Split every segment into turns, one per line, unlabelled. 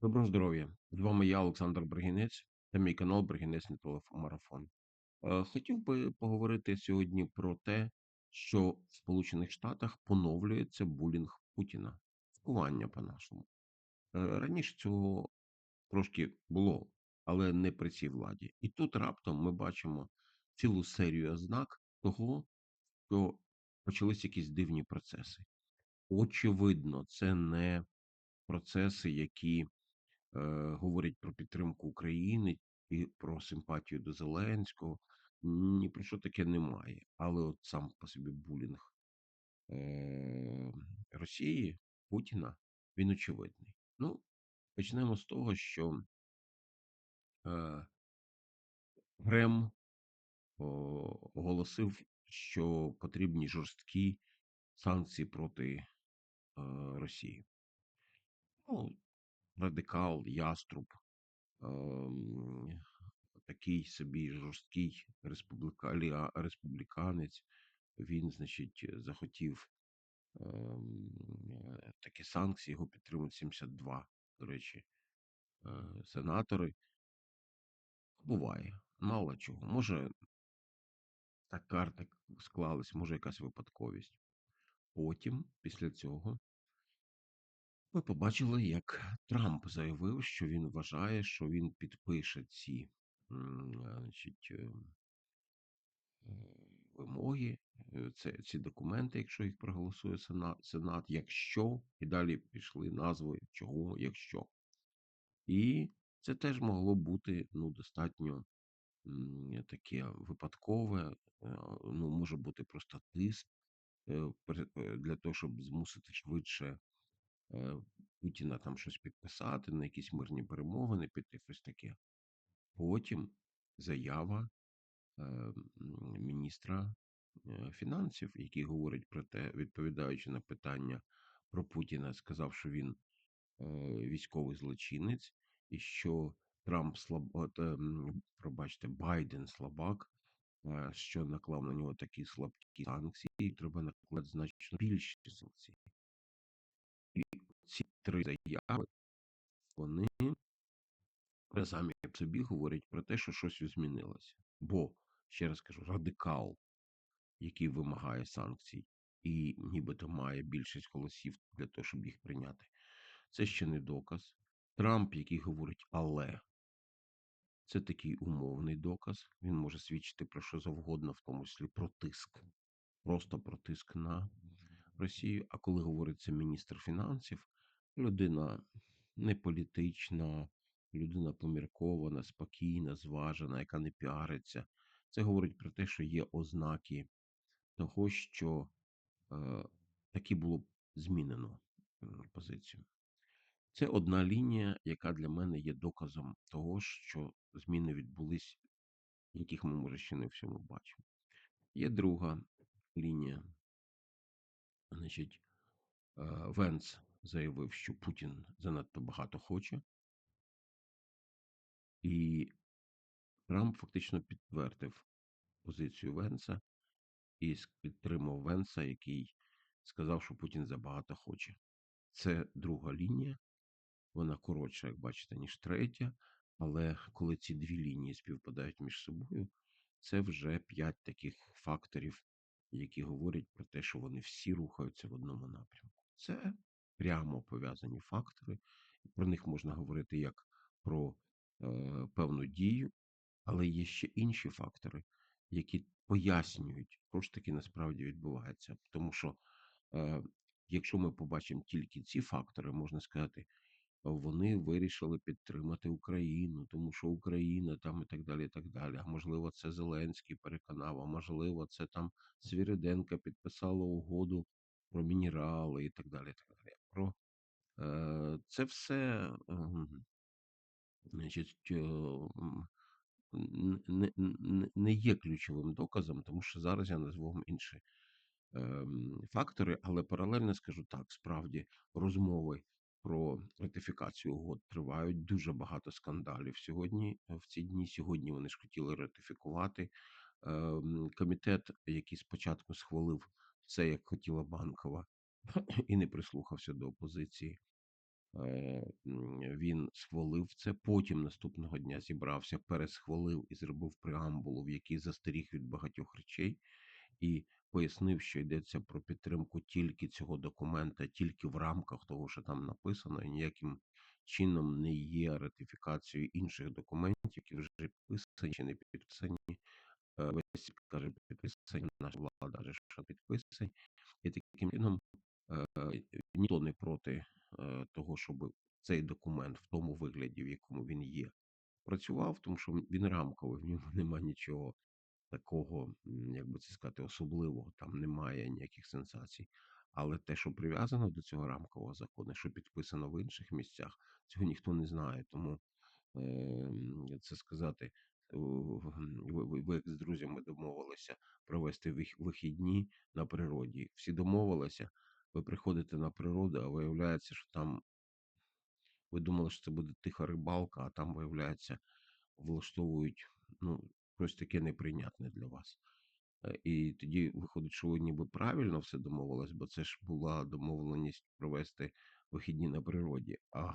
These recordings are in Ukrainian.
Доброго здоров'я! З вами я, Олександр Бригінець, та мій канал Бригінець Марафон. Е, Хотів би поговорити сьогодні про те, що в Сполучених Штатах поновлюється булінг Путіна, цькування по-нашому. Е, Раніше цього трошки було, але не при цій владі. І тут раптом ми бачимо цілу серію ознак того, що почались якісь дивні процеси. Очевидно, це не процеси, які говорять про підтримку України і про симпатію до Зеленського. Ні про що таке немає. Але от сам по собі булінг е, Росії, Путіна, він очевидний. Ну, почнемо з того, що е, Грем о, оголосив, що потрібні жорсткі санкції проти е, Росії. Ну, радикал, яструб, такий собі жорсткий республіка, республіканець. Він, значить, захотів ем, е, такі санкції, його підтримують 72, до речі, е, сенатори. Буває, мало чого. Може, так карта склалась, може, якась випадковість. Потім, після цього, ми побачили, як Трамп заявив, що він вважає, що він підпише ці е, значить, е, вимоги, е, ці документи, якщо їх проголосує Сенат, якщо, і далі пішли назви чого, якщо. І це теж могло бути ну, достатньо таке випадкове, ну, може бути просто тиск для того, щоб змусити швидше Путіна там щось підписати, на якісь мирні перемовини, піти щось таке. Потім заява е, міністра е, фінансів, який говорить про те, відповідаючи на питання про Путіна, сказав, що він е, військовий злочинець, і що Трамп слаб, ем, пробачте, Байден слабак, е, що наклав на нього такі слабкі санкції, і треба накладати значно більші санкції. Ці три заяви вони самі по собі говорять про те, що щось змінилося. Бо, ще раз кажу, радикал, який вимагає санкцій, і нібито має більшість голосів для того, щоб їх прийняти. Це ще не доказ. Трамп, який говорить але, це такий умовний доказ. Він може свідчити про що завгодно, в тому числі про тиск, просто про тиск на Росію. А коли говориться міністр фінансів, людина не політична, людина поміркована, спокійна, зважена, яка не піариться. Це говорить про те, що є ознаки того, що е, таки було змінено позицію. Це одна лінія, яка для мене є доказом того, що зміни відбулись, яких ми, може, ще не всьому бачимо. Є друга лінія. Значить, е, Венц заявив, що Путін занадто багато хоче, і Трамп фактично підтвердив позицію Венца і підтримав Венца, який сказав, що Путін забагато хоче. Це друга лінія, вона коротша, як бачите, ніж третя. Але коли ці дві лінії співпадають між собою, це вже п'ять таких факторів, які говорять про те, що вони всі рухаються в одному напрямку. Це прямо пов'язані фактори. Про них можна говорити як про е, певну дію, але є ще інші фактори, які пояснюють, що ж таки насправді відбувається. Тому що, е, якщо ми побачимо тільки ці фактори, можна сказати, вони вирішили підтримати Україну, тому що Україна там і так далі. і так далі. А можливо, це Зеленський переконав, а можливо, це там Свіриденка підписала угоду про мінерали і так далі. і так далі. Про е, це все ем, значить, е, не, не є ключовим доказом, тому що зараз я назву вам інші ем, фактори, але паралельно скажу так: справді розмови про ратифікацію угод тривають дуже багато скандалів сьогодні. е, В ці дні сьогодні вони ж хотіли ратифікувати. Ем, Комітет, який спочатку схвалив це, як хотіла банкова, і не прислухався до опозиції. Е, він схвалив це. Потім наступного дня зібрався, пересхвалив і зробив преамбулу, в якій застеріг від багатьох речей, і пояснив, що йдеться про підтримку тільки цього документа, тільки в рамках того, що там написано, і ніяким чином не є ратифікацією інших документів, які вже підписані чи не підписані. Е, весь каже, підписані, наша влада каже, що підписані, і таким чином ніхто не проти е, того, щоб цей документ в тому вигляді, в якому він є, працював, тому що він рамковий, в ньому немає нічого такого, як би це сказати, особливого, там немає ніяких сенсацій. Але те, що прив'язано до цього рамкового закону, що підписано в інших місцях, цього ніхто не знає. Тому е, це сказати, ви з друзями домовилися провести вихідні на природі. Всі домовилися, ви приходите на природу, а виявляється, що там ви думали, що це буде тиха рибалка, а там, виявляється, влаштовують ну, щось таке неприйнятне для вас. І тоді виходить, що ви ніби правильно все домовились, бо це ж була домовленість провести вихідні на природі. А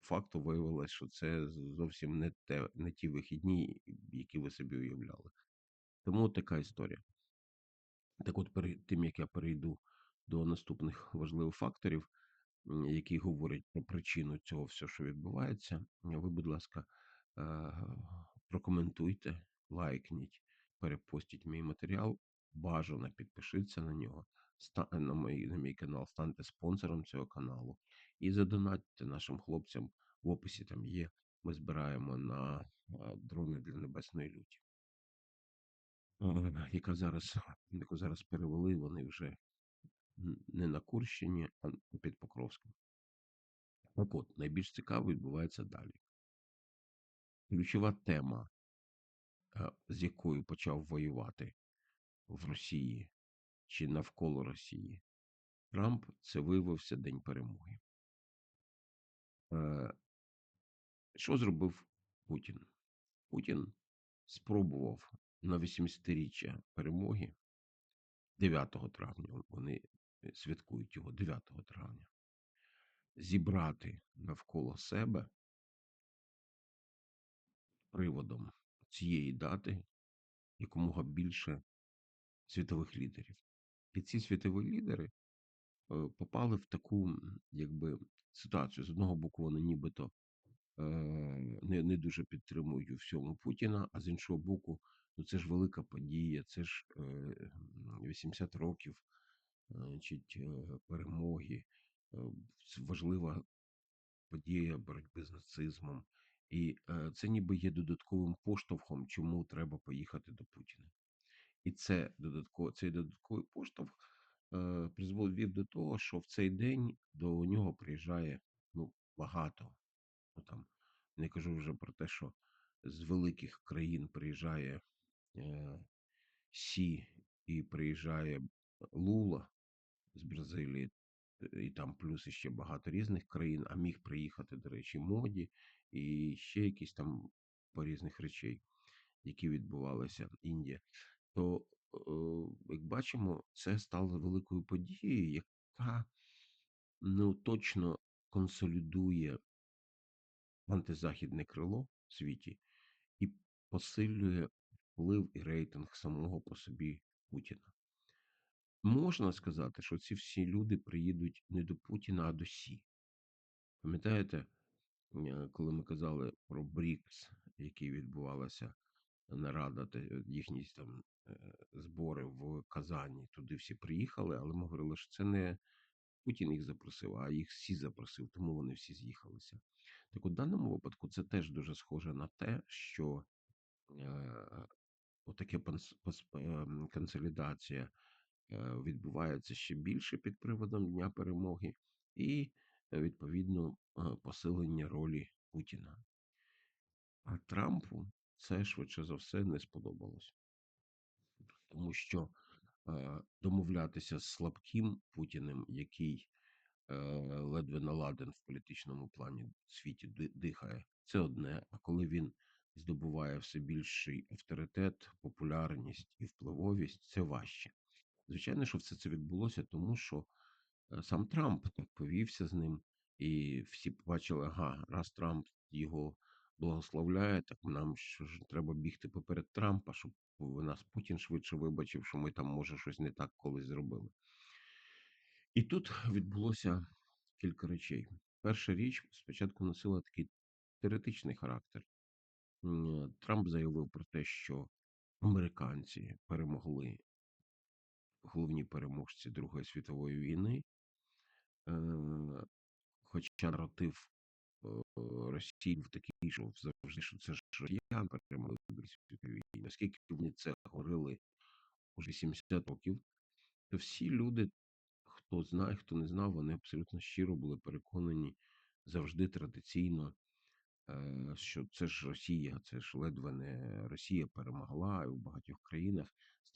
факту виявилось, що це зовсім не те, не ті вихідні, які ви собі уявляли. Тому така історія. Так, от перед тим як я перейду до наступних важливих факторів, які говорять про причину цього всього, що відбувається, ви, будь ласка, е, прокоментуйте, лайкніть, перепостіть мій матеріал, бажано підпишіться на нього, на мій, на мій канал, станьте спонсором цього каналу і задонатьте нашим хлопцям. В описі там є. Ми збираємо на дрони для небесної люті. Яка зараз, яку зараз перевели, вони вже не на Курщині, а під Покровськом. Так от, найбільш цікаво відбувається далі. Ключова тема, з якою почав воювати в Росії чи навколо Росії, Трамп це виявився День перемоги. Що зробив Путін? Путін спробував на 80-річчя перемоги 9 травня. Вони святкують його 9 травня, зібрати навколо себе приводом цієї дати якомога більше світових лідерів. І ці світові лідери е, попали в таку якби ситуацію. З одного боку, вони нібито е, не не дуже підтримують у всьому Путіна, а з іншого боку, ну це ж велика подія, це ж 80 е, років значить, перемоги, важлива подія боротьби з нацизмом. І це ніби є додатковим поштовхом, чому треба поїхати до Путіна. І це додатково, цей додатковий поштовх е, до того, що в цей день до нього приїжджає ну, багато. Ну, там, Не кажу вже про те, що з великих країн приїжджає е, Сі і приїжджає Лула з Бразилії, і там плюс ще багато різних країн, а міг приїхати, до речі, моді і ще якісь там по різних речей, які відбувалися в Індії то, е, як бачимо, це стало великою подією, яка ну, точно консолідує антизахідне крило в світі і посилює вплив і рейтинг самого по собі Путіна. Можна сказати, що ці всі люди приїдуть не до Путіна, а до Сі. Пам'ятаєте, е, коли ми казали про БРІКС, який відбувалася нарада, їхні там е, збори в Казані. Туди всі приїхали, але ми говорили, що це не Путін їх запросив, а їх всі запросив, тому вони всі з'їхалися. Так у даному випадку це теж дуже схоже на те, що е, отаке е, консолідація е, відбувається ще більше під приводом Дня перемоги, і відповідно посилення ролі Путіна. А Трампу це швидше за все не сподобалось, тому що е, домовлятися з слабким Путіним, який е, ледве наладен в політичному плані світі дихає, це одне. А коли він здобуває все більший авторитет, популярність і впливовість, це важче. Звичайно, що все це відбулося, тому що е, сам Трамп так повівся з ним. І всі побачили, ага, раз Трамп його благословляє, так нам що ж треба бігти поперед Трампа, щоб нас Путін швидше вибачив, що ми там, може, щось не так колись зробили. І тут відбулося кілька речей. Перша річ спочатку носила такий теоретичний характер. Трамп заявив про те, що американці перемогли головні переможці Другої світової війни, е, хоча наратив е, Росії в такий, що завжди що це ж росіян перемогли в Другій світовій війні. Оскільки вони це говорили уже 80 років, то всі люди, хто знає, хто не знав, вони абсолютно щиро були переконані завжди традиційно, е, що це ж Росія, це ж ледве не Росія перемогла, в багатьох країнах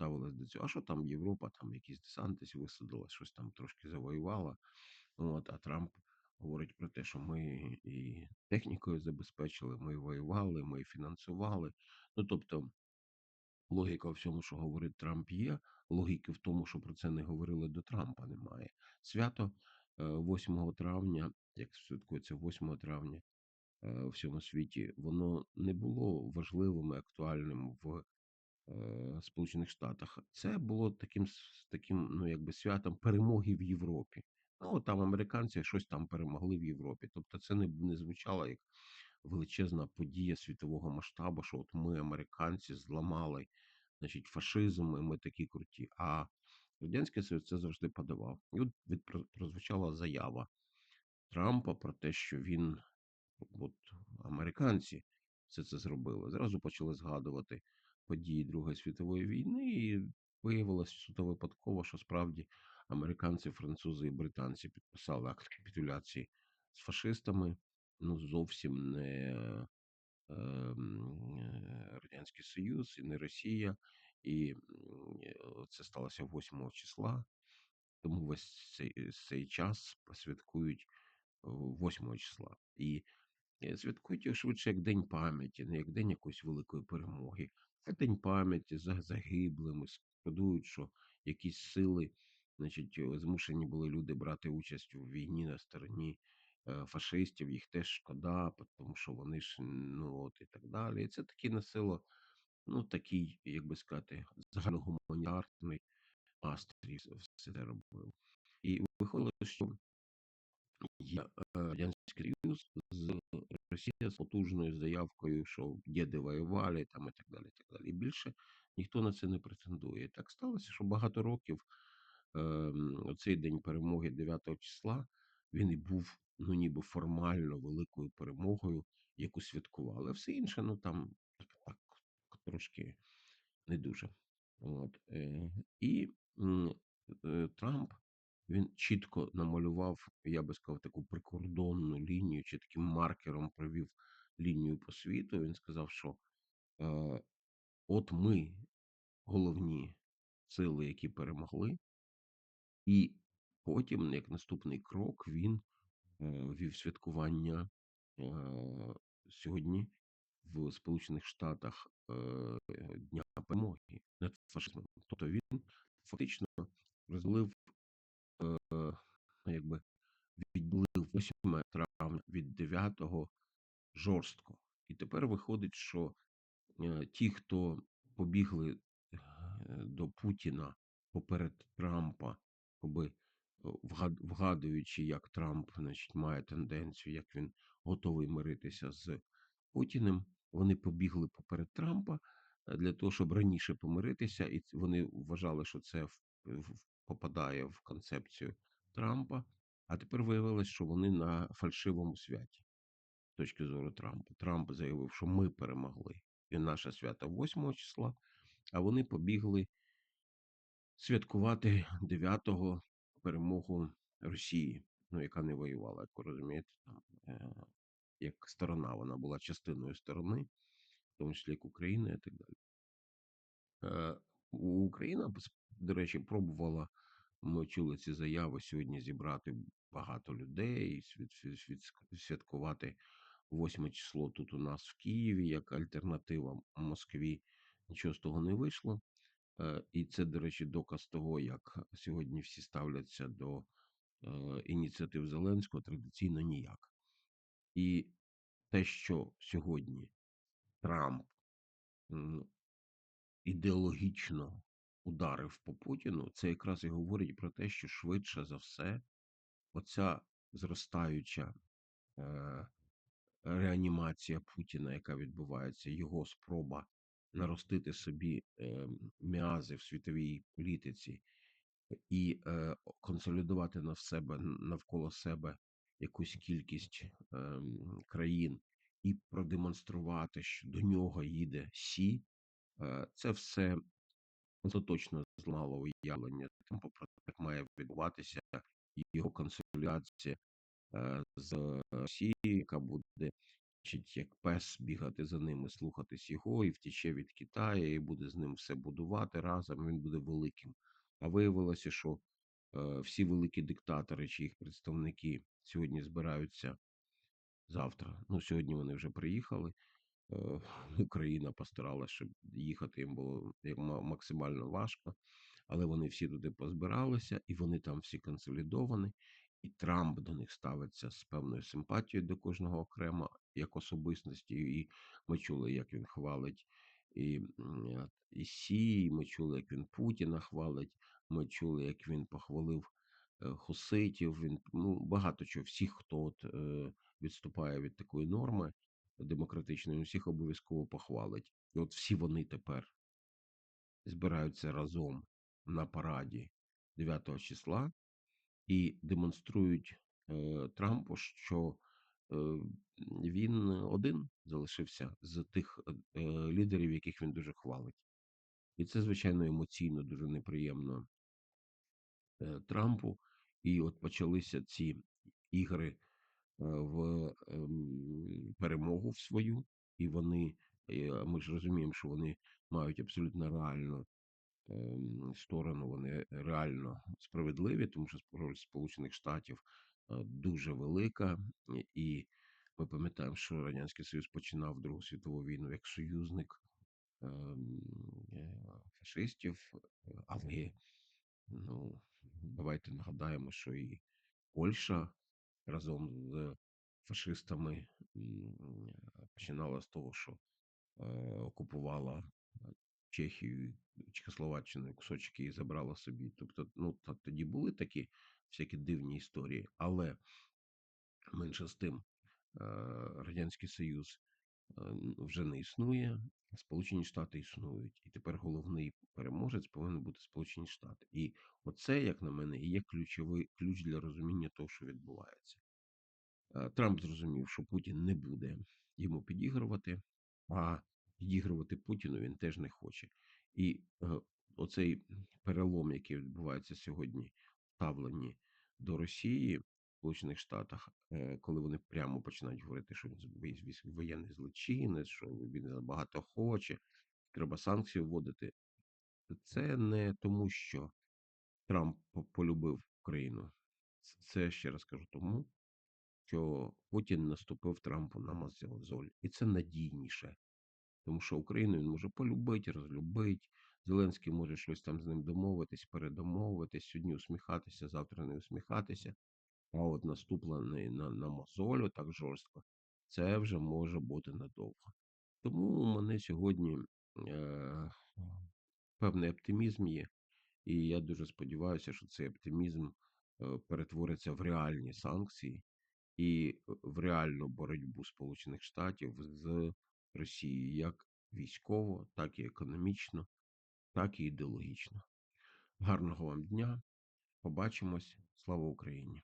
ставилась до цього. А що там Європа, там якісь десантись висадила, щось там трошки завоювала. От, а Трамп говорить про те, що ми і технікою забезпечили, ми воювали, ми фінансували. Ну тобто. Логіка в всьому, що говорить Трамп, є. Логіки в тому, що про це не говорили до Трампа, немає. Свято е, 8 травня, як святкується 8 травня е, у всьому світі, воно не було важливим і актуальним в е, Сполучених Штатах. Це було таким таким, ну якби святом перемоги в Європі. Ну, там американці щось там перемогли в Європі. Тобто, це не, не звучало як величезна подія світового масштабу, що от ми, американці, зламали значить, фашизм, і ми такі круті. А Радянський Союз це завжди подавав. І от від прозвучала заява Трампа про те, що він, от американці, все це зробили. Зразу почали згадувати події Другої світової війни, і виявилося суто випадково, що справді американці, французи і британці підписали акт капітуляції з фашистами. Ну, зовсім не ем, е, Радянський Союз і не Росія. І е, це сталося 8 числа. Тому весь цей, цей час посвяткують е, 8 числа. І е, святкують його швидше як День пам'яті, не як день якоїсь великої перемоги, а День пам'яті за загиблими, шкодують, що якісь сили, значить, е, змушені були люди брати участь у війні на стороні е, фашистів, їх теж шкода, тому що вони ж ну от і так далі. І це таки носило, ну такий, як би сказати, загальногуманітарний настрій все це робив. І виходило, що є е, Радянський Союз з Росія з потужною заявкою, що діди воювали там і так далі. І так далі. І більше ніхто на це не претендує. Так сталося, що багато років ем, цей день перемоги 9 числа він і був ну ніби формально великою перемогою, яку святкували. Все інше, ну там так трошки не дуже. От, е, і е, Трамп він чітко намалював, я би сказав, таку прикордонну лінію, чи таким маркером провів лінію по світу. Він сказав, що е, от ми головні сили, які перемогли, і потім, як наступний крок, він е, вів святкування е, сьогодні в Сполучених Штатах е, Дня перемоги над фашизмом. Тобто він фактично розлив, якби відділив 8 травня від 9 жорстко. І тепер виходить, що е, ті, хто побігли е, до Путіна поперед Трампа, е, вгад- вгадуючи, як Трамп значить, має тенденцію, як він готовий миритися з Путіним, вони побігли поперед Трампа е, для того, щоб раніше помиритися, і вони вважали, що це в- попадає в концепцію Трампа. А тепер виявилось, що вони на фальшивому святі з точки зору Трампа. Трамп заявив, що ми перемогли, і наше свято 8 числа, а вони побігли святкувати 9-го перемогу Росії, ну яка не воювала, як ви розумієте, там е, як сторона, вона була частиною сторони, в тому числі як Україна і так далі. Е, Україна, до речі, пробувала. Ми чули ці заяви сьогодні зібрати багато людей, свят, свят, свят- святкувати 8 число тут у нас в Києві як альтернатива Москві. Нічого з того не вийшло. Е, І це, до речі, доказ того, як сьогодні всі ставляться до е, ініціатив Зеленського традиційно ніяк. І те, що сьогодні Трамп ідеологічно ударив по Путіну, це якраз і говорить про те, що швидше за все, оця зростаюча е, реанімація Путіна, яка відбувається, його спроба наростити собі е, м'язи в світовій політиці і е, консолідувати на себе навколо себе якусь кількість е, країн і продемонструвати, що до нього їде Сі, е, це все остаточно зламало уявлення Трампа про як має відбуватися його консолідація е, з Росією, яка буде значить, як пес бігати за ними, слухатись його, і втіче від Китаю, і буде з ним все будувати разом. Він буде великим. А виявилося, що е, всі великі диктатори чи їх представники сьогодні збираються завтра. Ну, сьогодні вони вже приїхали. Е, Україна постаралася, щоб їхати їм було максимально важко, але вони всі туди позбиралися, і вони там всі консолідовані. І Трамп до них ставиться з певною симпатією до кожного окремо, як особистості. І ми чули, як він хвалить і, е, і Сі, і ми чули, як він Путіна хвалить. Ми чули, як він похвалив е, Хуситів. Він ну багато чого. Всіх, хто от е, відступає від такої норми демократичної, всіх обов'язково похвалить. І от всі вони тепер збираються разом на параді 9 числа і демонструють е, Трампу, що е, він один залишився з тих е, лідерів, яких він дуже хвалить. І це, звичайно, емоційно дуже неприємно е, Трампу. І от почалися ці ігри в ем, перемогу в свою, і вони, е, ми ж розуміємо, що вони мають абсолютно реальну ем, сторону, вони реально справедливі, тому що роль Сполучених Штатів е, дуже велика, і ми пам'ятаємо, що Радянський Союз починав Другу світову війну як союзник ем, е, фашистів, е, але ну, давайте нагадаємо, що і Польща разом з фашистами починала з того, що е, окупувала е, Чехію, Чехословаччину, кусочки і забрала собі. Тобто, ну тоді були такі всякі дивні історії, але менше з тим, е, Радянський Союз вже не існує, Сполучені Штати існують, і тепер головний переможець повинен бути Сполучені Штати. І оце, як на мене, і є ключовий ключ для розуміння того, що відбувається. Е, Трамп зрозумів, що Путін не буде йому підігрувати, а підігрувати Путіну він теж не хоче. І е, оцей перелом, який відбувається сьогодні, в ставленні до Росії Сполучених Штатах, е, коли вони прямо починають говорити, що він воєнний злочинець, що він багато хоче, треба санкції вводити. Це не тому, що Трамп полюбив Україну. Це ще раз кажу, тому що Путін наступив Трампу на мозоль. І це надійніше. Тому що Україну він може полюбити, розлюбити. Зеленський може щось там з ним домовитись, передомовитись, сьогодні усміхатися, завтра не усміхатися. А от наступлений на, на мозолю так жорстко, це вже може бути надовго. Тому у мене сьогодні е, певний оптимізм є. І я дуже сподіваюся, що цей оптимізм е, перетвориться в реальні санкції і в реальну боротьбу Сполучених Штатів з Росією як військово, так і економічно, так і ідеологічно. Гарного вам дня! Побачимось! Слава Україні!